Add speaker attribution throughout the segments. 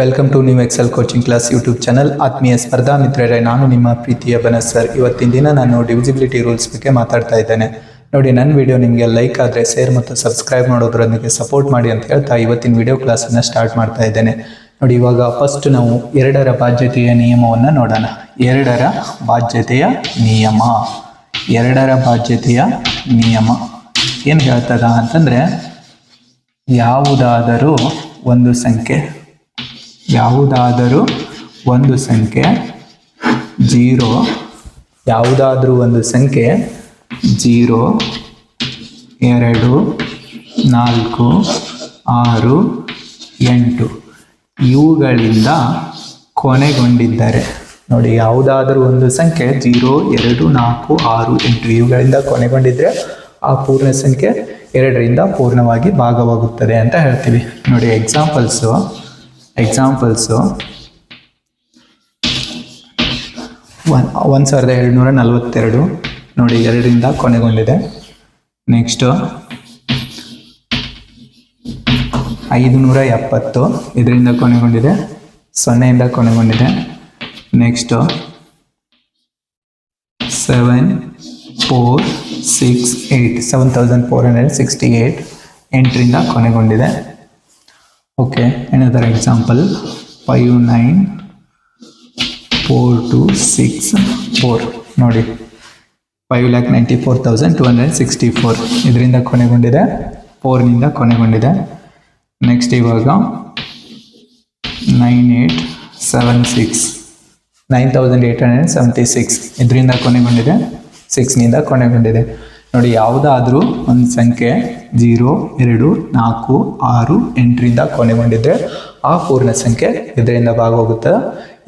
Speaker 1: Welcome to new Excel coaching class YouTube channel ಆತ್ಮೀಯ ಸ್ಪರ್ಧಾ ಮಿತ್ರರೇ, ನಾನು ನಿಮ್ಮ ಪ್ರೀತಿಯ ಬನಸ್ ಸರ್ ಇವತ್ತಿನ ದಿನ ನಾನು ಡಿವಿಸಿಬಿಲಿಟಿ ರೂಲ್ಸ್ ಬಗ್ಗೆ ಮಾತಾಡ್ತಾ ಇದ್ದೇನೆ. ನೋಡಿ, ನನ್ನ ವಿಡಿಯೋ ನಿಮಗೆ ಲೈಕ್ ಆದರೆ ಶೇರ್ ಮತ್ತು ಸಬ್ಸ್ಕ್ರೈಬ್ ಮಾಡೋದ್ರೊಂದಿಗೆ ಸಪೋರ್ಟ್ ಮಾಡಿ ಅಂತ ಹೇಳ್ತಾ ಇವತ್ತಿನ ವಿಡಿಯೋ ಕ್ಲಾಸನ್ನು ಸ್ಟಾರ್ಟ್ ಮಾಡ್ತಾ ಇದ್ದೇನೆ. ನೋಡಿ, ಇವಾಗ ಫಸ್ಟ್ ನಾವು ಎರಡರ ಬಾಧ್ಯತೆಯ ನಿಯಮವನ್ನು ನೋಡೋಣ. ಎರಡರ ಬಾಧ್ಯತೆಯ ನಿಯಮ. ಎರಡರ ಬಾಧ್ಯತೆಯ ನಿಯಮ. ಏನು ಹೇಳ್ತದ ಅಂತಂದರೆ, ಯಾವುದಾದರೂ ಒಂದು ಸಂಖ್ಯೆ ಯಾವುದಾದರೂ ಒಂದು ಸಂಖ್ಯೆ ಜೀರೋ. ಯಾವುದಾದರೂ ಒಂದು ಸಂಖ್ಯೆ ಜೀರೋ, ಎರಡು, ನಾಲ್ಕು, ಆರು, ಎಂಟು. ಇವುಗಳಿಂದ ಕೊನೆಗೊಂಡಿದ್ದರೆ. ನೋಡಿ, ಯಾವುದಾದರೂ ಒಂದು ಸಂಖ್ಯೆ ಜೀರೋ, ಎರಡು, ನಾಲ್ಕು, ಆರು, ಎಂಟು ಇವುಗಳಿಂದ ಕೊನೆಗೊಂಡಿದ್ದರೆ ಆ ಪೂರ್ಣ ಸಂಖ್ಯೆ ಎರಡರಿಂದ ಪೂರ್ಣವಾಗಿ ಭಾಗವಾಗುತ್ತದೆ ಅಂತ ಹೇಳ್ತೀವಿ. ನೋಡಿ ಎಕ್ಸಾಂಪಲ್ಸು ಎಕ್ಸಾಂಪಲ್ಸು ಒನ್ ಒಂದು ಸಾವಿರದ ಏಳ್ನೂರ ನಲವತ್ತೆರಡು. ನೋಡಿ, ಎರಡರಿಂದ ಕೊನೆಗೊಂಡಿದೆ. ನೆಕ್ಸ್ಟು ಐದುನೂರ ಎಪ್ಪತ್ತು. ಇದರಿಂದ ಕೊನೆಗೊಂಡಿದೆ. ಸೊನ್ನೆಯಿಂದ ಕೊನೆಗೊಂಡಿದೆ. Next seven four six eight seven thousand four hundred sixty eight ಎಂಟರಿಂದ ಕೊನೆಗೊಂಡಿದೆ. Okay another five nine four two six four ನೋಡಿ. Five lakh ninety four thousand two hundred sixty four ಇದರಿಂದ ಕೊನೆಗೊಂಡಿದೆ. ಫೋರ್ನಿಂದ ಕೊನೆಗೊಂಡಿದೆ. ನೆಕ್ಸ್ಟ್ ಇವಾಗ nine eight seven six nine thousand eight hundred seventy six ಇದರಿಂದ ಕೊನೆಗೊಂಡಿದೆ. ಸಿಕ್ಸ್ನಿಂದ ಕೊನೆಗೊಂಡಿದೆ. ನೋಡಿ, ಯಾವುದಾದ್ರೂ ಒಂದು ಸಂಖ್ಯೆ ಜೀರೋ, ಎರಡು, ನಾಲ್ಕು, ಆರು, ಎಂಟರಿಂದ ಕೊನೆಗೊಂಡಿದ್ರೆ ಆ ಪೂರ್ಣ ಸಂಖ್ಯೆ ಇದರಿಂದ ಭಾಗವಾಗುತ್ತದ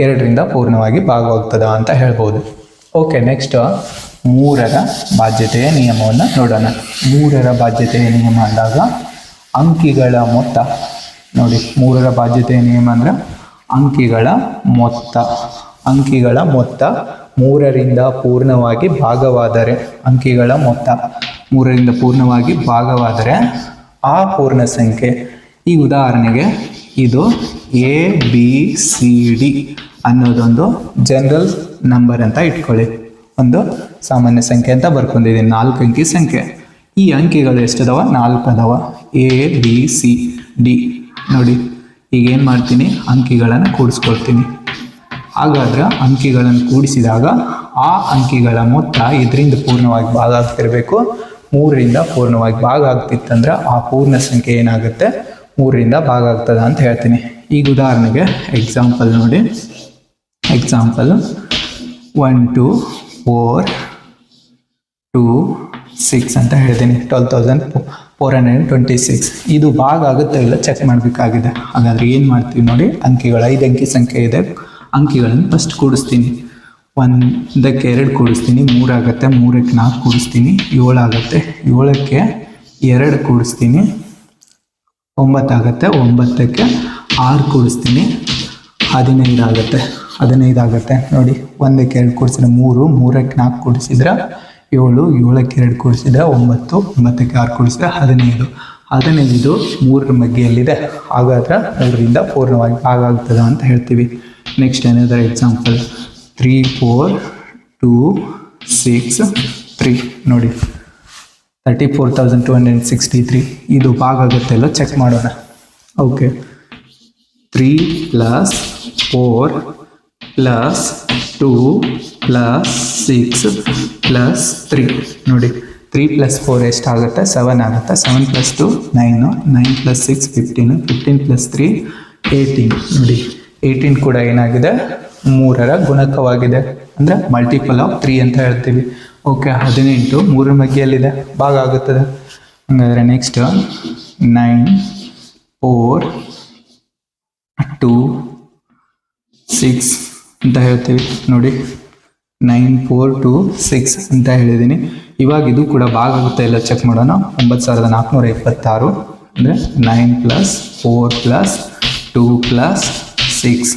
Speaker 1: ಎರಡರಿಂದ ಪೂರ್ಣವಾಗಿ ಭಾಗವಾಗ್ತದ ಅಂತ ಹೇಳ್ಬೋದು. ಓಕೆ ನೆಕ್ಸ್ಟ್ ಮೂರರ ಬಾಧ್ಯತೆಯ ನಿಯಮವನ್ನು ನೋಡೋಣ. ಮೂರರ ಬಾಧ್ಯತೆಯ ನಿಯಮ ಅಂದಾಗ ಅಂಕಿಗಳ ಮೊತ್ತ. ನೋಡಿ, ಮೂರರ ಬಾಧ್ಯತೆಯ ನಿಯಮ ಅಂದರೆ ಅಂಕಿಗಳ ಮೊತ್ತ. ಅಂಕಿಗಳ ಮೊತ್ತ ಮೂರರಿಂದ ಪೂರ್ಣವಾಗಿ ಭಾಗವಾದರೆ ಅಂಕಿಗಳ ಮೊತ್ತ ಮೂರರಿಂದ ಪೂರ್ಣವಾಗಿ ಭಾಗವಾದರೆ ಆ ಪೂರ್ಣ ಸಂಖ್ಯೆ. ಈ ಉದಾಹರಣೆಗೆ ಇದು ಎ ಬಿ ಸಿ ಡಿ ಅನ್ನೋದೊಂದು ಜನರಲ್ ನಂಬರ್ ಅಂತ ಇಟ್ಕೊಳ್ಳಿ. ಒಂದು ಸಾಮಾನ್ಯ ಸಂಖ್ಯೆ ಅಂತ ಬರ್ಕೊಂಡಿದ್ದೀನಿ ನಾಲ್ಕು ಅಂಕಿ ಸಂಖ್ಯೆ. ಈ ಅಂಕಿಗಳು ಎಷ್ಟದವ? ನಾಲ್ಕು ಅದಾವ. ಎ ಬಿ ಸಿ ಡಿ ನೋಡಿ, ಈಗ ಏನು ಮಾಡ್ತೀನಿ? ಅಂಕಿಗಳನ್ನು ಕೂಡಿಸ್ಕೊಳ್ತೀನಿ. ಹಾಗಾದ್ರೆ ಅಂಕಿಗಳನ್ನು ಕೂಡಿಸಿದಾಗ ಆ ಅಂಕಿಗಳ ಮೊತ್ತ ಇದರಿಂದ ಪೂರ್ಣವಾಗಿ ಭಾಗ ಆಗ್ತಿರಬೇಕು ಮೂರರಿಂದ ಪೂರ್ಣವಾಗಿ ಭಾಗ ಆಗ್ತಿತ್ತಂದ್ರೆ ಆ ಪೂರ್ಣ ಸಂಖ್ಯೆ ಏನಾಗುತ್ತೆ? ಮೂರರಿಂದ ಭಾಗ ಆಗ್ತದ ಅಂತ ಹೇಳ್ತೀನಿ. ಈಗ ಉದಾಹರಣೆಗೆ ಎಕ್ಸಾಂಪಲ್ ನೋಡಿ. Example one two four two six ಅಂತ ಹೇಳ್ತೀನಿ. Twelve thousand four hundred twenty six ಇದು ಭಾಗ ಆಗುತ್ತೆ ಇಲ್ಲ ಚೆಕ್ ಮಾಡಬೇಕಾಗಿದೆ. ಹಾಗಾದ್ರೆ ಏನು ಮಾಡ್ತೀವಿ ನೋಡಿ? ಅಂಕಿಗಳು ಐದು ಅಂಕಿ ಸಂಖ್ಯೆ ಇದೆ. ಅಂಕಿಗಳನ್ನು ಫಸ್ಟ್ ಕೂಡಿಸ್ತೀನಿ. ಒಂದಕ್ಕೆ ಎರಡು ಕೂಡಿಸ್ತೀನಿ, ಮೂರಾಗತ್ತೆ, ಮೂರಕ್ಕೆ ನಾಲ್ಕು ಕೂಡಿಸ್ತೀನಿ, ಏಳಾಗತ್ತೆ, ಏಳಕ್ಕೆ ಎರಡು ಕೂಡಿಸ್ತೀನಿ, ಒಂಬತ್ತಾಗತ್ತೆ, ಒಂಬತ್ತಕ್ಕೆ ಆರು ಕೂಡಿಸ್ತೀನಿ ಹದಿನೈದು ಆಗುತ್ತೆ ಹದಿನೈದು ಆಗುತ್ತೆ ನೋಡಿ, ಒಂದಕ್ಕೆ ಎರಡು ಕೂಡಿಸಿದ್ರೆ ಮೂರು, ಮೂರಕ್ಕೆ ನಾಲ್ಕು ಕೂಡಿಸಿದ್ರೆ ಏಳು, ಏಳಕ್ಕೆ ಎರಡು ಕೂಡಿಸಿದ್ರೆ ಒಂಬತ್ತು, ಒಂಬತ್ತಕ್ಕೆ ಆರು ಕೂಡಿಸಿದ್ರೆ ಹದಿನೈದು. ಹದಿನೈದು ಮೂರರ ಮಗ್ಗೆಯಲ್ಲಿದೆ ಹಾಗಾದ್ರೆ ಮೂರರಿಂದ ಪೂರ್ಣವಾಗಿ ಭಾಗ ಆಗ್ತದೆ ಅಂತ ಹೇಳ್ತೀವಿ. Next another example three four two six three ನೋಡಿ. Thirty four thousand two hundred sixty three ಇದು ಭಾಗ ಆಗುತ್ತೆ ಅಲ್ಲೋ ಚೆಕ್ ಮಾಡೋಣ. Okay three plus four plus two plus six plus three ನೋಡಿ. ತ್ರೀ ಪ್ಲಸ್ ಫೋರ್ ಎಷ್ಟಾಗುತ್ತೆ ಸೆವೆನ್ ಆಗುತ್ತೆ. Seven plus two nine nine plus six fifteen fifteen plus three eighteen ನೋಡಿ. Eighteen ಕೂಡ ಏನಾಗಿದೆ? ಮೂರರ ಗುಣಕವಾಗಿದೆ. ಅಂದರೆ ಮಲ್ಟಿಪಲ್ ಆಫ್ ತ್ರೀ ಅಂತ ಹೇಳ್ತೀವಿ. ಓಕೆ ಹದಿನೆಂಟು ಮೂರರ ಮಗ್ಗಿಯಲ್ಲಿದೆ ಭಾಗ ಆಗುತ್ತದೆ. ಹಂಗಾದರೆ next nine four two six ಅಂತ ಹೇಳ್ತೀವಿ. ನೋಡಿ ನೈನ್ ಫೋರ್ ಟು ಸಿಕ್ಸ್ ಅಂತ ಹೇಳಿದ್ದೀನಿ. ಇವಾಗ ಇದು ಕೂಡ ಭಾಗ ಆಗುತ್ತೆ ಇಲ್ಲ? ಚೆಕ್ ಮಾಡೋಣ. ಒಂಬತ್ತು ಸಾವಿರದ ನಾಲ್ಕುನೂರ ಇಪ್ಪತ್ತಾರು. ಅಂದರೆ nine plus four plus two plus six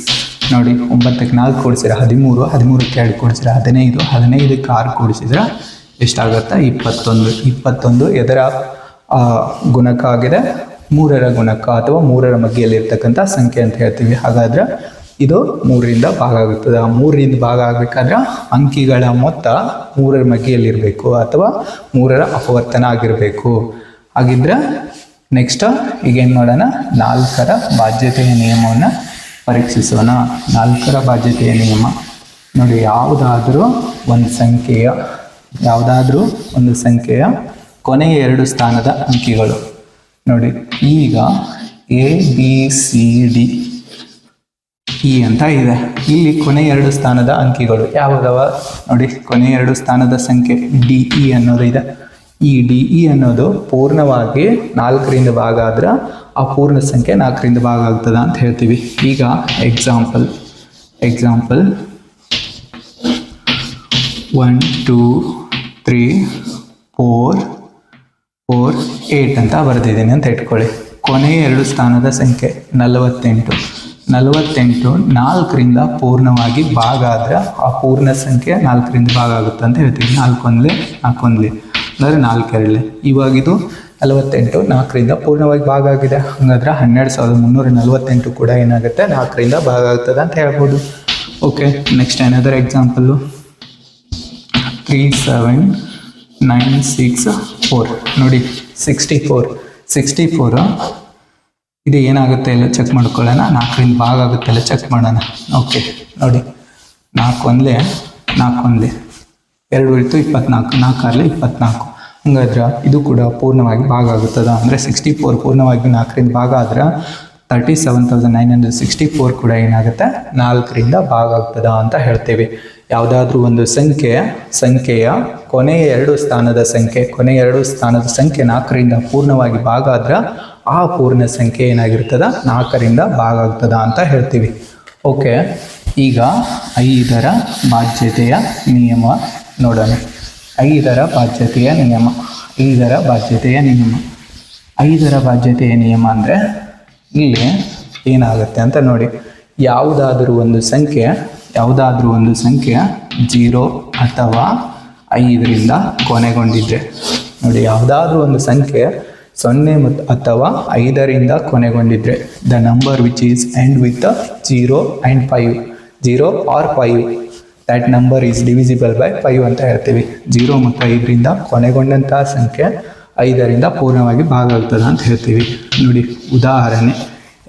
Speaker 1: ನೋಡಿ, ಒಂಬತ್ತಕ್ಕೆ ನಾಲ್ಕು ಕೊಡಿಸಿದ್ರೆ ಹದಿಮೂರು, ಹದಿಮೂರಕ್ಕೆ ಎರಡು ಕೊಡಿಸಿದ್ರೆ ಹದಿನೈದು, ಹದಿನೈದಕ್ಕೆ ಆರು ಕೊಡಿಸಿದ್ರೆ ಎಷ್ಟಾಗುತ್ತೆ? ಇಪ್ಪತ್ತೊಂದು. ಇಪ್ಪತ್ತೊಂದು ಎದರ ಗುಣಕ ಆಗಿದೆ? ಮೂರರ ಗುಣಕ ಅಥವಾ ಮೂರರ ಮಗ್ಗಿಯಲ್ಲಿರ್ತಕ್ಕಂಥ ಸಂಖ್ಯೆ ಅಂತ ಹೇಳ್ತೀವಿ. ಹಾಗಾದ್ರೆ ಇದು ಮೂರರಿಂದ ಭಾಗ ಆಗುತ್ತದೆ. ಆ ಮೂರರಿಂದ ಭಾಗ ಆಗಬೇಕಾದ್ರೆ ಅಂಕಿಗಳ ಮೊತ್ತ ಮೂರರ ಮಗ್ಗಿಯಲ್ಲಿರಬೇಕು ಅಥವಾ ಮೂರರ ಅಪವರ್ತನ ಆಗಿರಬೇಕು. ಹಾಗಿದ್ರೆ ನೆಕ್ಸ್ಟ್ ಈಗೇನು ಮಾಡೋಣ? ನಾಲ್ಕರ ಬಾಧ್ಯತೆಯ ನಿಯಮವನ್ನು ಪರೀಕ್ಷಿಸೋಣ. ನಾಲ್ಕರ ಬಾಧ್ಯತೆಯ ನಿಯಮ. ನೋಡಿ, ಯಾವುದಾದ್ರೂ ಒಂದು ಸಂಖ್ಯೆಯ, ಯಾವುದಾದ್ರೂ ಒಂದು ಸಂಖ್ಯೆಯ ಕೊನೆಯ ಎರಡು ಸ್ಥಾನದ ಅಂಕಿಗಳು. ನೋಡಿ, ಈಗ A B C D E ಅಂತ ಇದೆ. ಇಲ್ಲಿ ಕೊನೆ ಎರಡು ಸ್ಥಾನದ ಅಂಕಿಗಳು ಯಾವುದವ? ನೋಡಿ ಕೊನೆ ಎರಡು ಸ್ಥಾನದ ಸಂಖ್ಯೆ ಡಿ ಇ ಅನ್ನೋದು ಇದೆ. ಈ ಡಿ ಇ ಅನ್ನೋದು ಪೂರ್ಣವಾಗಿ ನಾಲ್ಕರಿಂದ ಭಾಗ ಆದ್ರೆ ಆ ಪೂರ್ಣ ಸಂಖ್ಯೆ ನಾಲ್ಕರಿಂದ ಭಾಗ ಆಗ್ತದ ಅಂತ ಹೇಳ್ತೀವಿ. ಈಗ example example one two three four four eight ಅಂತ ಬರೆದಿದ್ದೀನಿ ಅಂತ ಇಟ್ಕೊಳ್ಳಿ. ಕೊನೆಯ ಎರಡು ಸ್ಥಾನದ ಸಂಖ್ಯೆ ನಲವತ್ತೆಂಟು. ನಲವತ್ತೆಂಟು ನಾಲ್ಕರಿಂದ ಪೂರ್ಣವಾಗಿ ಭಾಗ ಆದರೆ ಆ ಪೂರ್ಣ ಸಂಖ್ಯೆ ನಾಲ್ಕರಿಂದ ಭಾಗ ಆಗುತ್ತೆ ಅಂತ ಹೇಳ್ತೀವಿ ನಾಲ್ಕೊಂದ್ಲೆ ನಾಲ್ಕೊಂದ್ಲೆ ಅಂದರೆ ನಾಲ್ಕೆರಡಲೆ ಇವಾಗ ಇದು ನಲವತ್ತೆಂಟು, ನಾಲ್ಕರಿಂದ ಪೂರ್ಣವಾಗಿ ಭಾಗ ಆಗಿದೆ ಹಾಗಾದ್ರೆ ಹನ್ನೆರಡು ಸಾವಿರದ ಮುನ್ನೂರ ನಲವತ್ತೆಂಟು ಕೂಡ ಏನಾಗುತ್ತೆ? ನಾಲ್ಕರಿಂದ ಭಾಗ ಆಗ್ತದೆ ಅಂತ ಹೇಳ್ಬೋದು. ಓಕೆ ನೆಕ್ಸ್ಟ್ ಏನಾದರೂ example three seven nine six four ನೋಡಿ ಸಿಕ್ಸ್ಟಿ ಫೋರ್ ಸಿಕ್ಸ್ಟಿ ಫೋರು ಇದು ಏನಾಗುತ್ತೆ ಎಲ್ಲ ಚೆಕ್ ಮಾಡ್ಕೊಳ್ಳೋಣ. ನಾಲ್ಕರಿಂದ ಭಾಗ ಆಗುತ್ತೆ ಎಲ್ಲ ಚೆಕ್ ಮಾಡೋಣ. ಓಕೆ ನೋಡಿ, ನಾಲ್ಕು ಒಂದಲೇ ನಾಲ್ಕು ಒಂದಲೇ ಎರಡು ಉಳಿತು ಇಪ್ಪತ್ನಾಲ್ಕು. ನಾಲ್ಕಾರ್ಲೆ ಇಪ್ಪತ್ನಾಲ್ಕು. ಹಂಗಾದ್ರೆ ಇದು ಕೂಡ ಪೂರ್ಣವಾಗಿ ಭಾಗ ಆಗುತ್ತದ? ಅಂದರೆ ಸಿಕ್ಸ್ಟಿ ಫೋರ್ ಪೂರ್ಣವಾಗಿ ನಾಲ್ಕರಿಂದ ಭಾಗ ಆದ್ರೆ thirty seven thousand nine hundred sixty four ಕೂಡ ಏನಾಗುತ್ತೆ? ನಾಲ್ಕರಿಂದ ಭಾಗ ಆಗ್ತದ ಅಂತ ಹೇಳ್ತೇವೆ. ಯಾವುದಾದ್ರೂ ಒಂದು ಸಂಖ್ಯೆ, ಸಂಖ್ಯೆಯ ಕೊನೆಯ ಎರಡು ಸ್ಥಾನದ ಸಂಖ್ಯೆ, ಕೊನೆಯ ಎರಡು ಸ್ಥಾನದ ಸಂಖ್ಯೆ ನಾಲ್ಕರಿಂದ ಪೂರ್ಣವಾಗಿ ಭಾಗ ಆದ್ರೆ ಆ ಪೂರ್ಣ ಸಂಖ್ಯೆ ಏನಾಗಿರ್ತದ? ನಾಲ್ಕರಿಂದ ಭಾಗ ಆಗ್ತದ ಅಂತ ಹೇಳ್ತೀವಿ. ಓಕೆ ಈಗ ಐದರ ಬಾಧ್ಯತೆಯ ನಿಯಮ ನೋಡೋಣ. ಐದರ ಬಾಧ್ಯತೆಯ ನಿಯಮ. ಐದರ ಬಾಧ್ಯತೆಯ ನಿಯಮ. ಐದರ ಬಾಧ್ಯತೆಯ ನಿಯಮ ಅಂದರೆ ಇಲ್ಲಿ ಏನಾಗುತ್ತೆ ಅಂತ ನೋಡಿ. ಯಾವುದಾದರೂ ಒಂದು ಸಂಖ್ಯೆ, ಯಾವುದಾದ್ರೂ ಒಂದು ಸಂಖ್ಯೆ ಜೀರೋ ಅಥವಾ ಐದರಿಂದ ಕೊನೆಗೊಂಡಿದ್ದರೆ ನೋಡಿ, ಯಾವುದಾದ್ರೂ ಒಂದು ಸಂಖ್ಯೆ ಸೊನ್ನೆ ಮತ್ತು ಅಥವಾ ಐದರಿಂದ ಕೊನೆಗೊಂಡಿದ್ದರೆ the number which is end with zero and five zero or five that number is divisible by five ಅಂತ ಹೇಳ್ತೀವಿ. ಜೀರೋ ಮತ್ತು ಐದರಿಂದ ಕೊನೆಗೊಂಡಂತಹ ಸಂಖ್ಯೆ ಐದರಿಂದ ಪೂರ್ಣವಾಗಿ ಭಾಗ ಆಗ್ತದೆ ಅಂತ ಹೇಳ್ತೀವಿ. ನೋಡಿ, ಉದಾಹರಣೆ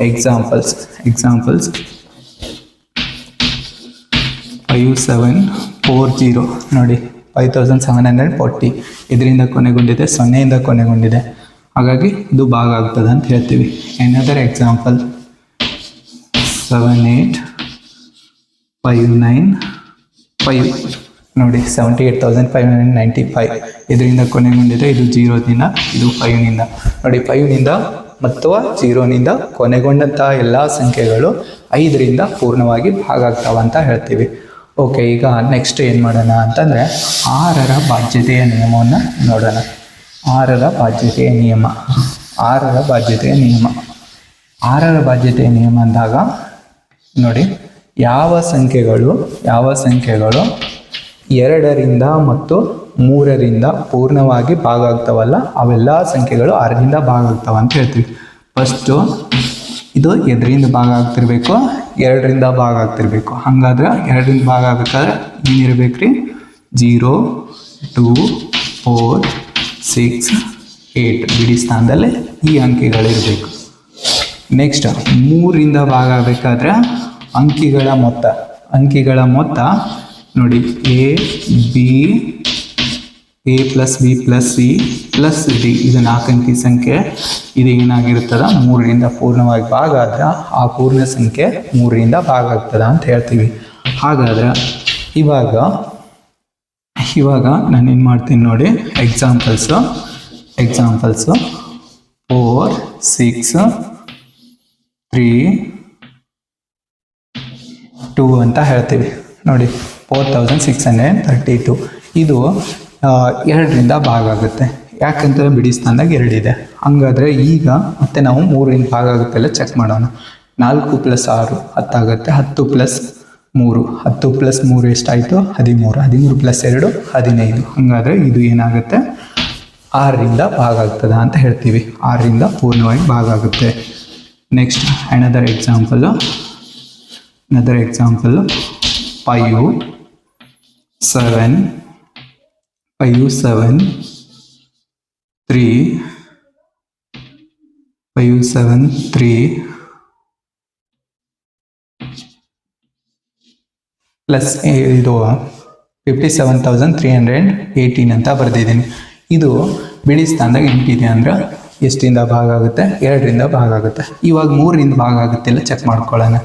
Speaker 1: examples examples five seven four zero ನೋಡಿ five thousand seven hundred forty ಇದರಿಂದ ಕೊನೆಗೊಂಡಿದೆ, ಸೊನ್ನೆಯಿಂದ ಕೊನೆಗೊಂಡಿದೆ. ಹಾಗಾಗಿ ಇದು ಭಾಗ ಆಗ್ತದೆ ಅಂತ ಹೇಳ್ತೀವಿ. Another example seven eight five nine five ನೋಡಿ seventy eight thousand five hundred ninety five ಇದರಿಂದ ಕೊನೆಗೊಂಡಿದೆ ಇದು ಜೀರೋದಿಂದ, ಇದು ಫೈವ್ನಿಂದ ನೋಡಿ ಫೈವ್ನಿಂದ ಮತ್ತು ಜೀರೋನಿಂದ ಕೊನೆಗೊಂಡಂತಹ ಎಲ್ಲ ಸಂಖ್ಯೆಗಳು ಐದರಿಂದ ಪೂರ್ಣವಾಗಿ ಭಾಗ ಆಗ್ತಾವ ಅಂತ ಹೇಳ್ತೀವಿ. ಓಕೆ ಈಗ ನೆಕ್ಸ್ಟ್ ಏನು ಮಾಡೋಣ ಅಂತಂದರೆ, ಆರರ ಬಾಧ್ಯತೆಯ ನಿಯಮವನ್ನು ನೋಡೋಣ. ಆರರ ಬಾಧ್ಯತೆಯ ನಿಯಮ. ಆರರ ಬಾಧ್ಯತೆಯ ನಿಯಮ. ಆರರ ಬಾಧ್ಯತೆಯ ನಿಯಮ ಅಂದಾಗ, ನೋಡಿ ಯಾವ ಸಂಖ್ಯೆಗಳು ಯಾವ ಸಂಖ್ಯೆಗಳು ಎರಡರಿಂದ ಮತ್ತು ಮೂರರಿಂದ ಪೂರ್ಣವಾಗಿ ಭಾಗ ಆಗ್ತಾವಲ್ಲ ಅವೆಲ್ಲ ಸಂಖ್ಯೆಗಳು ಆರರಿಂದ ಭಾಗ ಆಗ್ತಾವ ಅಂತ ಹೇಳ್ತೀವಿ. ಫಸ್ಟು ಇದು ಎದರಿಂದ ಭಾಗ ಆಗ್ತಿರ್ಬೇಕು, ಎರಡರಿಂದ ಭಾಗ ಆಗ್ತಿರ್ಬೇಕು. ಹಂಗಾದ್ರೆ ಎರಡರಿಂದ ಭಾಗ ಆಗ್ಬೇಕಾದ್ರೆ ಏನಿರ್ಬೇಕು ರೀ zero two four six eight ಬಿಡಿ ಸ್ಥಾನದಲ್ಲಿ ಈ ಅಂಕಿಗಳಿರಬೇಕು. ನೆಕ್ಸ್ಟ್ ಮೂರಿಂದ ಭಾಗ ಆಗಬೇಕಾದ್ರೆ ಅಂಕಿಗಳ ಮೊತ್ತ. ಅಂಕಿಗಳ ಮೊತ್ತ ನೋಡಿ A B A plus B plus C plus D ಇದು ನಾಲ್ಕು ಅಂಕಿ ಸಂಖ್ಯೆ. ಇದು ಏನಾಗಿರ್ತದ ಮೂರರಿಂದ ಪೂರ್ಣವಾಗಿ ಭಾಗ ಆದ್ರೆ ಆ ಪೂರ್ಣ ಸಂಖ್ಯೆ ಮೂರರಿಂದ ಭಾಗ ಆಗ್ತದ ಅಂತ ಹೇಳ್ತೀವಿ. ಹಾಗಾದ್ರೆ ಇವಾಗ ಇವಾಗ ನಾನು ಏನು ಮಾಡ್ತೀನಿ ನೋಡಿ examples examples four six three two ಅಂತ ಹೇಳ್ತೀವಿ. ನೋಡಿ four thousand six hundred thirty two ಇದು ಎರಡರಿಂದ ಭಾಗ ಆಗುತ್ತೆ. ಯಾಕಂತಂದರೆ ಬಿಡಿ ಸ್ಥಾನದಾಗ ಎರಡಿದೆ ಹಂಗಾದ್ರೆ ಈಗ ಮತ್ತೆ ನಾವು ಮೂರರಿಂದ ಭಾಗ ಆಗುತ್ತೆ ಆಗುತ್ತೆಲ್ಲ ಚೆಕ್ ಮಾಡೋಣ. ನಾಲ್ಕು ಪ್ಲಸ್ ಆರು ಹತ್ತಾಗುತ್ತೆ, ಹತ್ತು ಪ್ಲಸ್ ಮೂರು. ಹತ್ತು ಪ್ಲಸ್ ಮೂರು ಎಷ್ಟಾಯಿತು? ಹದಿಮೂರು. ಹದಿಮೂರು ಪ್ಲಸ್ ಎರಡು, ಹದಿನೈದು. ಹಂಗಾದರೆ ಇದು ಏನಾಗುತ್ತೆ? ಆರರಿಂದ ಭಾಗ ಆಗ್ತದ ಅಂತ ಹೇಳ್ತೀವಿ. ಆರರಿಂದ ಪೂರ್ಣವಾಗಿ ಭಾಗ ಆಗುತ್ತೆ. Next another example another example five seven five seven three five seven three plus ಇದು fifty seven thousand three hundred eighteen ಅಂತ ಬರೆದಿದ್ದೀನಿ. ಇದು ಬಿಳಿ ಸ್ಥಾನದಾಗ ಎಂಟಿದೆ ಅಂದ್ರೆ ಎಷ್ಟಿಂದ ಭಾಗ ಆಗುತ್ತೆ? ಎರಡರಿಂದ ಭಾಗ ಆಗುತ್ತೆ. ಇವಾಗ ಮೂರರಿಂದ ಭಾಗ ಆಗುತ್ತೆ ಇಲ್ಲ ಚೆಕ್ ಮಾಡ್ಕೊಳ್ಳೋಣ.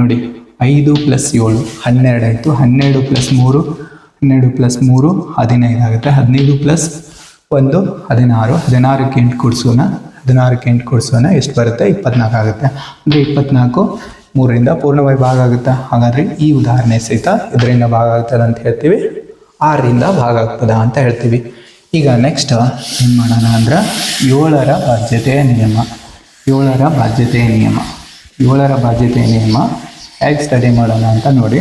Speaker 1: ನೋಡಿ. ಐದು ಪ್ಲಸ್ ಏಳು ಹನ್ನೆರಡು ಆಯಿತು. ಹನ್ನೆರಡು ಪ್ಲಸ್ ಮೂರು, ಹನ್ನೆರಡು ಪ್ಲಸ್ ಮೂರು, ಹದಿನೈದು ಆಗುತ್ತೆ. ಹದಿನೈದು ಪ್ಲಸ್ ಒಂದು, ಹದಿನಾರು. ಹದಿನಾರಕ್ಕೆ ಎಂಟು ಕೊಡಿಸೋಣ. ಹದಿನಾರಕ್ಕೆ ಎಂಟು ಕೊಡಿಸೋಣ. ಎಷ್ಟು ಬರುತ್ತೆ? ಇಪ್ಪತ್ನಾಲ್ಕು ಆಗುತ್ತೆ. ಅಂದರೆ ಇಪ್ಪತ್ನಾಲ್ಕು ಮೂರರಿಂದ ಪೂರ್ಣವಾಗಿ ಭಾಗ ಆಗುತ್ತೆ? ಹಾಗಾದರೆ ಈ ಉದಾಹರಣೆ ಸಹಿತ ಇದರಿಂದ ಭಾಗ ಆಗ್ತದೆ ಅಂತ ಹೇಳ್ತೀವಿ. ಆರರಿಂದ ಭಾಗ ಆಗ್ತದ ಅಂತ ಹೇಳ್ತೀವಿ. ಈಗ ನೆಕ್ಸ್ಟ್ ಏನು ಮಾಡೋಣ ಅಂದ್ರೆ ಏಳರ ಬಾಧ್ಯತೆಯ ನಿಯಮ. ಏಳರ ಬಾಧ್ಯತೆಯ ನಿಯಮ. ಏಳರ ಬಾಧ್ಯತೆಯ ನಿಯಮ. ಹೇಗೆ ಸ್ಟಡಿ ಮಾಡೋಣ ಅಂತ ನೋಡಿ.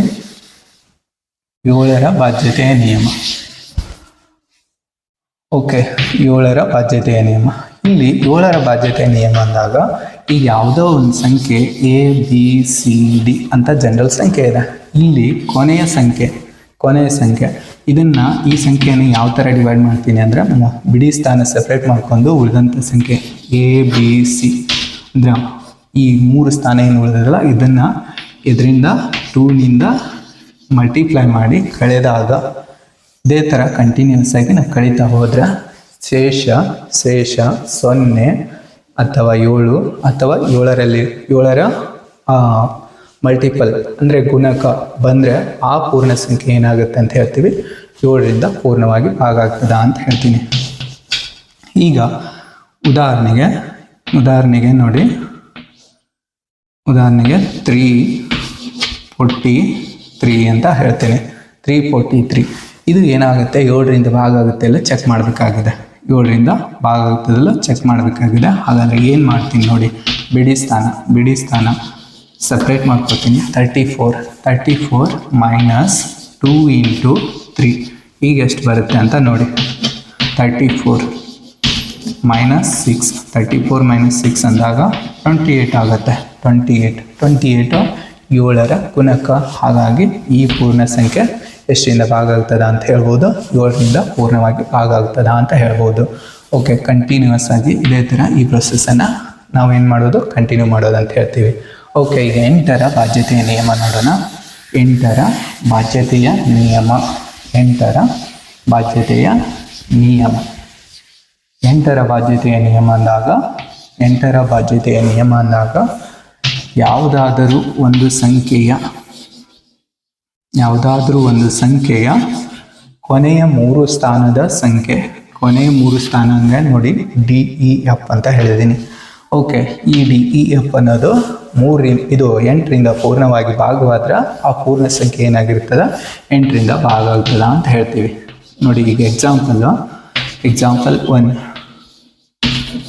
Speaker 1: ಏಳರ ಬಾಧ್ಯತೆಯ ನಿಯಮ. ಓಕೆ ಏಳರ ಬಾಧ್ಯತೆಯ ನಿಯಮ. ಇಲ್ಲಿ ಏಳರ ಬಾಧ್ಯತೆಯ ನಿಯಮ ಅಂದಾಗ ಈಗ ಯಾವುದೋ ಒಂದು ಸಂಖ್ಯೆ ಎ ಬಿ ಸಿ ಡಿ ಅಂತ ಜನರಲ್ ಸಂಖ್ಯೆ ಇದೆ. ಇಲ್ಲಿ ಕೊನೆಯ ಸಂಖ್ಯೆ ಕೊನೆಯ ಸಂಖ್ಯೆ. ಇದನ್ನು ಈ ಸಂಖ್ಯೆಯನ್ನು ಯಾವ ಥರ ಡಿವೈಡ್ ಮಾಡ್ತೀನಿ ಅಂದರೆ ಬಿಡಿ ಸ್ಥಾನ ಸಪ್ರೇಟ್ ಮಾಡ್ಕೊಂಡು ಉಳಿದಂಥ ಸಂಖ್ಯೆ ಎ ಬಿ ಸಿ ಅಂದ್ರೆ ಈ ಮೂರು ಸ್ಥಾನ ಏನು ಉಳಿದಿರಲ್ಲ ಇದನ್ನು ಇದರಿಂದ ಟೂನಿಂದ ಮಲ್ಟಿಪ್ಲೈ ಮಾಡಿ ಕಳೆದಾಗ ಇದೇ ಥರ ಕಂಟಿನ್ಯೂಸ್ ಆಗಿ ನಾವು ಕಳೀತಾ ಹೋದ್ರೆ ಶೇಷ ಶೇಷ, ಸೊನ್ನೆ ಅಥವಾ ಏಳು ಅಥವಾ ಏಳರಲ್ಲಿ, ಏಳರ ಮಲ್ಟಿಪಲ್ ಅಂದರೆ ಗುಣಕ ಬಂದರೆ ಆ ಪೂರ್ಣ ಸಂಖ್ಯೆ ಏನಾಗುತ್ತೆ ಅಂತ ಹೇಳ್ತೀವಿ. ಏಳರಿಂದ ಪೂರ್ಣವಾಗಿ ಭಾಗ ಆಗ್ತದ ಅಂತ ಹೇಳ್ತೀನಿ. ಈಗ ಉದಾಹರಣೆಗೆ ಉದಾಹರಣೆಗೆ ನೋಡಿ. ಉದಾಹರಣೆಗೆ ತ್ರೀ ಫೋರ್ಟಿ ತ್ರೀ ಅಂತ ಹೇಳ್ತೇನೆ. Three forty three. ಇದು ಏನಾಗುತ್ತೆ? ಏಳರಿಂದ ಭಾಗ ಆಗುತ್ತೆ ಎಲ್ಲ ಚೆಕ್ ಮಾಡಬೇಕಾಗಿದೆ. ಏಳರಿಂದ ಭಾಗ ಆಗುತ್ತದೆಲ್ಲ ಚೆಕ್ ಮಾಡಬೇಕಾಗಿದೆ. ಹಾಗಾದರೆ ಏನು ಮಾಡ್ತೀನಿ ನೋಡಿ. ಬಿಡಿ ಸ್ಥಾನ ಬಿಡಿ ಸ್ಥಾನ. ಸಪ್ರೇಟ್ ಮಾಡ್ಕೊತೀನಿ. Thirty four thirty four minus two into three ಈಗ ಎಷ್ಟು ಬರುತ್ತೆ ಅಂತ ನೋಡಿ. Thirty four minus six thirty four minus six ಅಂದಾಗ ಟ್ವೆಂಟಿ ಏಯ್ಟ್ ಆಗುತ್ತೆ. ಟ್ವೆಂಟಿ ಏಯ್ಟ್ ಟ್ವೆಂಟಿ ಏಯ್ಟು ಏಳರ ಗುಣಕ ಹಾಗಾಗಿ ಈ ಪೂರ್ಣ ಸಂಖ್ಯೆ ಎಷ್ಟರಿಂದ ಭಾಗ ಆಗ್ತದ ಅಂತ ಹೇಳ್ಬೋದು. ಏಳರಿಂದ ಪೂರ್ಣವಾಗಿ ಭಾಗ ಆಗ್ತದ ಅಂತ ಹೇಳ್ಬೋದು. ಓಕೆ ಕಂಟಿನ್ಯೂಸ್ ಆಗಿ ಇದೇ ಥರ ಈ ಪ್ರೊಸೆಸನ್ನು ಏನು ಮಾಡೋದು? ಕಂಟಿನ್ಯೂ ಮಾಡೋದು ಅಂತ ಹೇಳ್ತೀವಿ. ಓಕೆ ಈಗ ಎಂಟರ ಬಾಧ್ಯತೆಯ ನಿಯಮ ನೋಡೋಣ. ಎಂಟರ ಬಾಧ್ಯತೆಯ ನಿಯಮ. ಎಂಟರ ಬಾಧ್ಯತೆಯ ನಿಯಮ. ಎಂಟರ ಬಾಧ್ಯತೆಯ ನಿಯಮ ಅಂದಾಗ, ಎಂಟರ ಬಾಧ್ಯತೆಯ ನಿಯಮ ಅಂದಾಗ ಯಾವುದಾದರೂ ಒಂದು ಸಂಖ್ಯೆಯ, ಯಾವುದಾದರೂ ಒಂದು ಸಂಖ್ಯೆಯ ಕೊನೆಯ ಮೂರು ಸ್ಥಾನದ ಸಂಖ್ಯೆ, ಕೊನೆಯ ಮೂರು ಸ್ಥಾನ ಅಂದರೆ ನೋಡಿ ಡಿ ಇ ಎಫ್ ಅಂತ ಹೇಳಿದ್ದೀನಿ. ಓಕೆ ಈ ಡಿ ಇ ಎಫ್ ಅನ್ನೋದು ಮೂರಿ ಇದು ಎಂಟರಿಂದ ಪೂರ್ಣವಾಗಿ ಭಾಗವಾದ್ರೆ ಆ ಪೂರ್ಣ ಸಂಖ್ಯೆ ಏನಾಗಿರ್ತದೆ? ಎಂಟರಿಂದ ಭಾಗ ಆಗ್ತದ ಅಂತ ಹೇಳ್ತೀವಿ. ನೋಡಿ ಈಗ example example one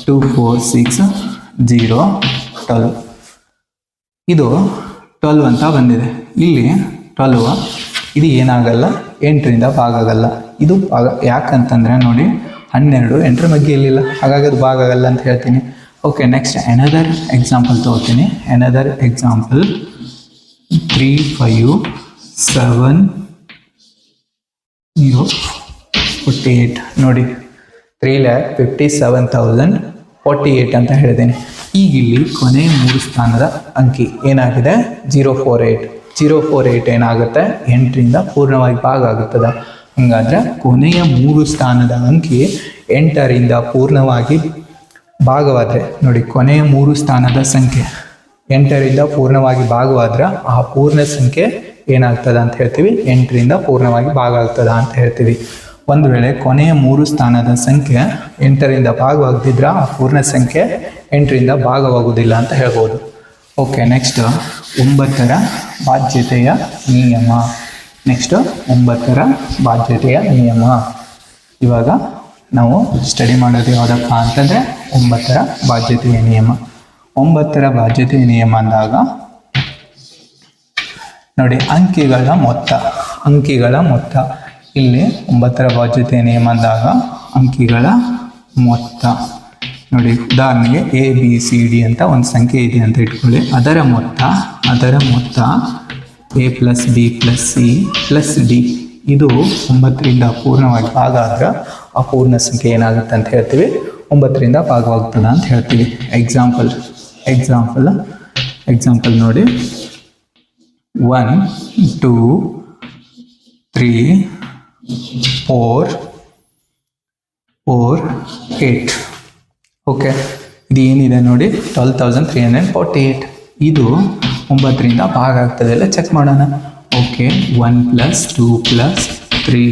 Speaker 1: two four six zero twelve ಇದು ಟ್ವೆಲ್ವ್ ಅಂತ ಬಂದಿದೆ. ಇಲ್ಲಿ ಟ್ವೆಲ್ವ್ ಇದು ಏನಾಗಲ್ಲ, ಎಂಟರಿಂದ ಭಾಗ ಆಗಲ್ಲ. ಇದು ಭಾಗ, ಯಾಕಂತಂದರೆ ನೋಡಿ, ಹನ್ನೆರಡು, ಎಂಟ್ರ ಬಗ್ಗೆ ಇರಲಿಲ್ಲ. ಹಾಗಾಗಿ ಅದು ಭಾಗ ಆಗಲ್ಲ ಅಂತ ಹೇಳ್ತೀನಿ. Okay next another example ತೊಗೋತೀನಿ. Another example three five seven zero forty eight ನೋಡಿ three lakh fifty seven thousand forty eight ಅಂತ ಹೇಳಿದ್ದೀನಿ. ಈಗ ಇಲ್ಲಿ ಕೊನೆ ಮೂರು ಸ್ಥಾನದ ಅಂಕಿ ಏನಾಗಿದೆ? Zero four eight zero four eight ಏನಾಗುತ್ತೆ? ಎಂಟರಿಂದ ಪೂರ್ಣವಾಗಿ ಭಾಗ ಆಗುತ್ತದೆ. ಹಂಗಾದ್ರೆ ಕೊನೆಯ ಮೂರು ಸ್ಥಾನದ ಅಂಕಿ ಎಂಟರಿಂದ ಪೂರ್ಣವಾಗಿ ಭಾಗವಾದರೆ, ನೋಡಿ, ಕೊನೆಯ ಮೂರು ಸ್ಥಾನದ ಸಂಖ್ಯೆ ಎಂಟರಿಂದ ಪೂರ್ಣವಾಗಿ ಭಾಗವಾದ್ರೆ ಆ ಪೂರ್ಣ ಸಂಖ್ಯೆ ಏನಾಗ್ತದೆ ಅಂತ ಹೇಳ್ತೀವಿ? ಎಂಟರಿಂದ ಪೂರ್ಣವಾಗಿ ಭಾಗ ಆಗ್ತದ ಅಂತ ಹೇಳ್ತೀವಿ. ಒಂದು ವೇಳೆ ಕೊನೆಯ ಮೂರು ಸ್ಥಾನದ ಸಂಖ್ಯೆ ಎಂಟರಿಂದ ಭಾಗವಾಗದಿದ್ರೆ, ಆ ಪೂರ್ಣ ಸಂಖ್ಯೆ ಎಂಟರಿಂದ ಭಾಗವಾಗುವುದಿಲ್ಲ ಅಂತ ಹೇಳ್ಬೋದು. ಓಕೆ ನೆಕ್ಸ್ಟ್ ಒಂಬತ್ತರ ಬಾಧ್ಯತೆಯ ನಿಯಮ. ನೆಕ್ಸ್ಟ್ ಒಂಬತ್ತರ ಬಾಧ್ಯತೆಯ ನಿಯಮ. ಇವಾಗ ನಾವು ಸ್ಟಡಿ ಮಾಡೋದು ಯಾವುದಪ್ಪ ಅಂತಂದರೆ ಒಂಬತ್ತರ ಬಾಧ್ಯತೆಯ ನಿಯಮ. ಒಂಬತ್ತರ ಬಾಧ್ಯತೆಯ ನಿಯಮ ಅಂದಾಗ ನೋಡಿ, ಅಂಕಿಗಳ ಮೊತ್ತ ಅಂಕಿಗಳ ಮೊತ್ತ. ಇಲ್ಲಿ ಒಂಬತ್ತರ ಭಾಜ್ಯತೆ ನಿಯಮ ಅಂದಾಗ ಅಂಕಿಗಳ ಮೊತ್ತ. ನೋಡಿ, ಉದಾಹರಣೆಗೆ ಎ ಬಿ ಸಿ ಡಿ ಅಂತ ಒಂದು ಸಂಖ್ಯೆ ಇದೆ ಅಂತ ಇಟ್ಕೊಳ್ಳಿ. ಅದರ ಮೊತ್ತ ಅದರ ಮೊತ್ತ A plus B plus C plus D ಇದು ಒಂಬತ್ತರಿಂದ ಪೂರ್ಣವಾಗಿ ಭಾಗ ಆದ್ರೆ ಆ ಪೂರ್ಣ ಸಂಖ್ಯೆ ಏನಾಗುತ್ತೆ ಅಂತ ಹೇಳ್ತೀವಿ. ಒಂಬತ್ತರಿಂದ ಭಾಗವಾಗ್ತದ ಅಂತ ಹೇಳ್ತೀವಿ. ಎಕ್ಸಾಂಪಲ್ ಎಕ್ಸಾಂಪಲ್ ಎಕ್ಸಾಂಪಲ್ ನೋಡಿ. One two three four four eight okay ಇದು ಏನಿದೆ ನೋಡಿ? Twelve thousand three hundred forty eight ಇದು ಒಂಬತ್ತರಿಂದ ಭಾಗ ಆಗ್ತದೆ ಎಲ್ಲ ಚೆಕ್ ಮಾಡೋಣ. Okay one plus two plus three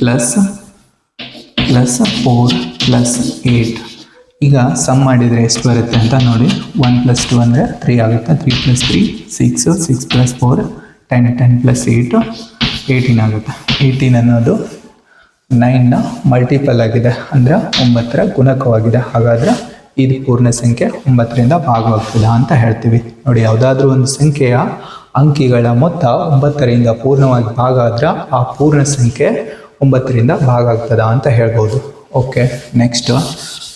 Speaker 1: plus plus four plus eight ಈಗ ಸಮ್ ಮಾಡಿದರೆ ಎಷ್ಟು ಬರುತ್ತೆ ಅಂತ ನೋಡಿ. ಒನ್ ಪ್ಲಸ್ ಟು ಅಂದರೆ ತ್ರೀ ಆಗುತ್ತೆ. Three plus three six six plus four ten ten plus eight eighteen ಆಗುತ್ತೆ. ಏಯ್ಟೀನ್ ಅನ್ನೋದು ನೈನ್ನ ಮಲ್ಟಿಪಲ್ ಆಗಿದೆ. ಅಂದರೆ ಒಂಬತ್ತರ ಗುಣಕವಾಗಿದೆ. ಹಾಗಾದ್ರೆ ಇದು ಪೂರ್ಣ ಸಂಖ್ಯೆ ಒಂಬತ್ತರಿಂದ ಭಾಗವಾಗ್ತದ ಅಂತ ಹೇಳ್ತೀವಿ. ನೋಡಿ, ಯಾವುದಾದ್ರೂ ಒಂದು ಸಂಖ್ಯೆಯ ಅಂಕಿಗಳ ಮೊತ್ತ ಒಂಬತ್ತರಿಂದ ಪೂರ್ಣವಾಗಿ ಭಾಗ ಆದ್ರೆ ಆ ಪೂರ್ಣ ಸಂಖ್ಯೆ ಒಂಬತ್ತರಿಂದ ಭಾಗ ಆಗ್ತದ ಅಂತ ಹೇಳ್ಬೋದು. ಓಕೆ ನೆಕ್ಸ್ಟ್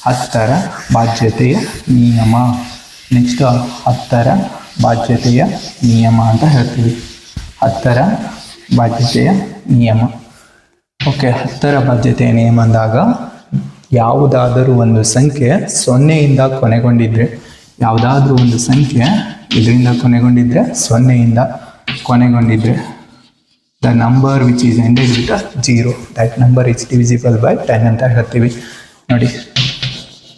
Speaker 1: ಹತ್ತರ ಬಾಧ್ಯತೆಯ ನಿಯಮ. ನೆಕ್ಸ್ಟ್ ಹತ್ತರ ಬಾಧ್ಯತೆಯ ನಿಯಮ ಅಂತ ಹೇಳ್ತೀವಿ. ಹತ್ತರ ಬಾಧ್ಯತೆಯ ನಿಯಮ. ಓಕೆ ಹತ್ತರ ಬಾಧ್ಯತೆಯ ನಿಯಮ ಅಂದಾಗ, ಯಾವುದಾದರೂ ಒಂದು ಸಂಖ್ಯೆ ಸೊನ್ನೆಯಿಂದ ಕೊನೆಗೊಂಡಿದ್ರೆ, ಯಾವುದಾದ್ರೂ ಒಂದು ಸಂಖ್ಯೆ ಇದರಿಂದ ಕೊನೆಗೊಂಡಿದ್ರೆ ಸೊನ್ನೆಯಿಂದ ಕೊನೆಗೊಂಡಿದ್ರೆ the number which is ended with zero that number is divisible by ten ಅಂತ ಹೇಳ್ತೀವಿ. ನೋಡಿ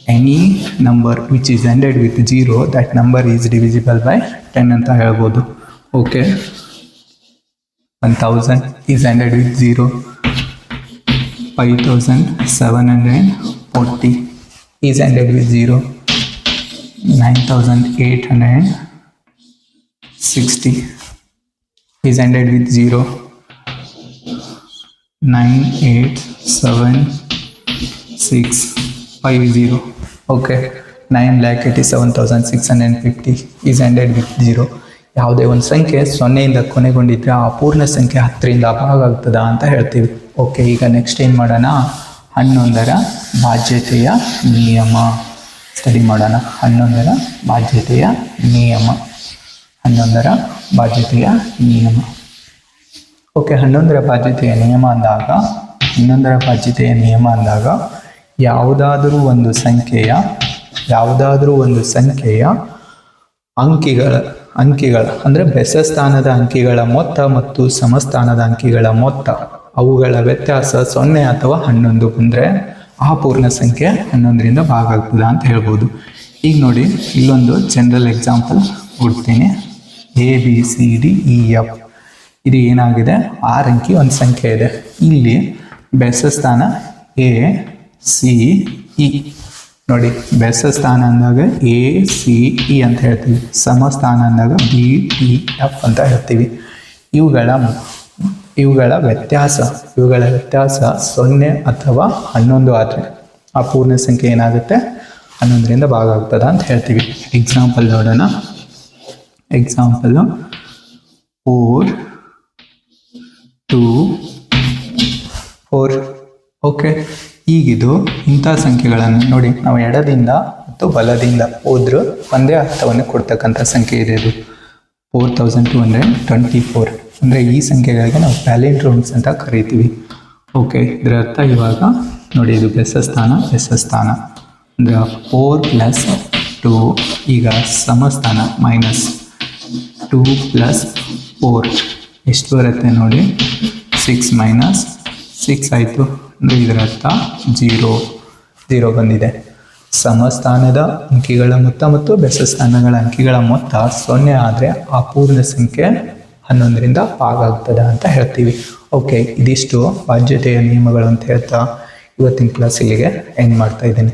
Speaker 1: any number which is ended with zero that number is divisible by ten ಅಂತ ಹೇಳ್ಬೋದು. Okay 1000 is ended with 0. 5740 is ended with 0. 9860 is ended with 0. Nine eight seven six five zero. Okay. 9 lakh 87,650 is ended with 0. ಯಾವುದೇ ಒಂದು ಸಂಖ್ಯೆ ಸೊನ್ನೆಯಿಂದ ಕೊನೆಗೊಂಡಿದ್ರೆ ಆ ಪೂರ್ಣ ಸಂಖ್ಯೆ ಹತ್ತರಿಂದ ಭಾಗ ಆಗ್ತದ ಅಂತ ಹೇಳ್ತೀವಿ. ಓಕೆ ಈಗ ನೆಕ್ಸ್ಟ್ ಏನು ಮಾಡೋಣ? ಹನ್ನೊಂದರ ಬಾಧ್ಯತೆಯ ನಿಯಮ. ಸ್ಟಡಿ ಮಾಡೋಣ. ಹನ್ನೊಂದರ ಬಾಧ್ಯತೆಯ ನಿಯಮ. ಹನ್ನೊಂದರ ಬಾಧ್ಯತೆಯ ನಿಯಮ. ಓಕೆ ಹನ್ನೊಂದರ ಬಾಧ್ಯತೆಯ ನಿಯಮ ಅಂದಾಗ, ಹನ್ನೊಂದರ ಬಾಧ್ಯತೆಯ ನಿಯಮ ಅಂದಾಗ, ಯಾವುದಾದರೂ ಒಂದು ಸಂಖ್ಯೆಯ, ಯಾವುದಾದರೂ ಒಂದು ಸಂಖ್ಯೆಯ ಅಂಕಿಗಳ ಅಂಕಿಗಳ, ಅಂದರೆ ಬೆಸ ಸ್ಥಾನದ ಅಂಕಿಗಳ ಮೊತ್ತ ಮತ್ತು ಸಮಸ್ಥಾನದ ಅಂಕಿಗಳ ಮೊತ್ತ. ಅವುಗಳ ವ್ಯತ್ಯಾಸ ಸೊನ್ನೆ ಅಥವಾ ಹನ್ನೊಂದು ಬಂದರೆ ಆ ಪೂರ್ಣ ಸಂಖ್ಯೆ ಹನ್ನೊಂದರಿಂದ ಭಾಗ ಅಂತ ಹೇಳ್ಬೋದು. ಈಗ ನೋಡಿ, ಇಲ್ಲೊಂದು ಜನರಲ್ ಎಕ್ಸಾಂಪಲ್ ಕೊಡ್ತೀನಿ. A B C D E F ಇದು ಏನಾಗಿದೆ? ಆರು ಅಂಕಿ ಒಂದು ಸಂಖ್ಯೆ ಇದೆ. ಇಲ್ಲಿ ಬೆಸ ಸ್ಥಾನ ಎ ಸಿ ಇ ನೋಡಿ, ಬೆಸ ಸ್ಥಾನ ಅಂದಾಗ ಎ, ಸಿ, ಇ ಅಂತ ಹೇಳ್ತೀವಿ. ಸಮಸ್ಥಾನ ಅಂದಾಗ ಬಿ ಟಿ ಎಫ್ ಅಂತ ಹೇಳ್ತೀವಿ. ಇವುಗಳ ಇವುಗಳ ವ್ಯತ್ಯಾಸ ಇವುಗಳ ವ್ಯತ್ಯಾಸ ಸೊನ್ನೆ ಅಥವಾ ಹನ್ನೊಂದು ಆದರೆ ಆ ಪೂರ್ಣ ಸಂಖ್ಯೆ ಏನಾಗುತ್ತೆ? ಹನ್ನೊಂದರಿಂದ ಭಾಗ ಆಗ್ತದ ಅಂತ ಹೇಳ್ತೀವಿ. ಎಕ್ಸಾಂಪಲ್ ನೋಡೋಣ. Example four two four okay ಈಗಿದು ಇಂಥ ಸಂಖ್ಯೆಗಳನ್ನು ನೋಡಿ, ನಾವು ಎಡದಿಂದ ಮತ್ತು ಬಲದಿಂದ ಹೋದರೂ ಒಂದೇ ಅರ್ಥವನ್ನು ಕೊಡ್ತಕ್ಕಂಥ ಸಂಖ್ಯೆ ಇದೆ ಇದು. Four thousand two hundred twenty four ಅಂದರೆ ಈ ಸಂಖ್ಯೆಗಳಿಗೆ ನಾವು ಪ್ಯಾಲಿಂಡ್ರೋಮ್ಸ್ ಅಂತ ಕರಿತೀವಿ. ಓಕೆ ಇದರ ಅರ್ಥ ಇವಾಗ ನೋಡಿ ಇದು ಬೆಸ ಸ್ಥಾನ ಬೆಸ ಸ್ಥಾನ ಅಂದರೆ ಫೋರ್ ಪ್ಲಸ್ ಟು ಈಗ ಸಮಸ್ಥಾನ ಮೈನಸ್ ಟೂ ಪ್ಲಸ್ ಫೋರ್ ಎಷ್ಟು ಬರುತ್ತೆ ನೋಡಿ? ಸಿಕ್ಸ್ ಮೈನಸ್ ಸಿಕ್ಸ್ ಆಯಿತು. ಅಂದರೆ ಇದರ ಅರ್ಥ ಜೀರೋ ಜೀರೋ ಬಂದಿದೆ. ಸಮಸ್ಥಾನದ ಅಂಕಿಗಳ ಮೊತ್ತ ಮತ್ತು ಬೆಸ ಸ್ಥಾನಗಳ ಅಂಕಿಗಳ ಮೊತ್ತ ಸೊನ್ನೆ ಆದರೆ ಆ ಪೂರ್ಣ ಸಂಖ್ಯೆ ಹನ್ನೊಂದರಿಂದ ಭಾಗ ಆಗ್ತದ ಅಂತ ಹೇಳ್ತೀವಿ. ಓಕೆ ಇದಿಷ್ಟು ಬಾಧ್ಯತೆಯ ನಿಯಮಗಳು ಅಂತ ಹೇಳ್ತಾ ಇವತ್ತಿನ ಕ್ಲಾಸ್ ಇಲ್ಲಿಗೆ ಎಂಡ್ ಮಾಡ್ತಾ ಇದ್ದೀನಿ.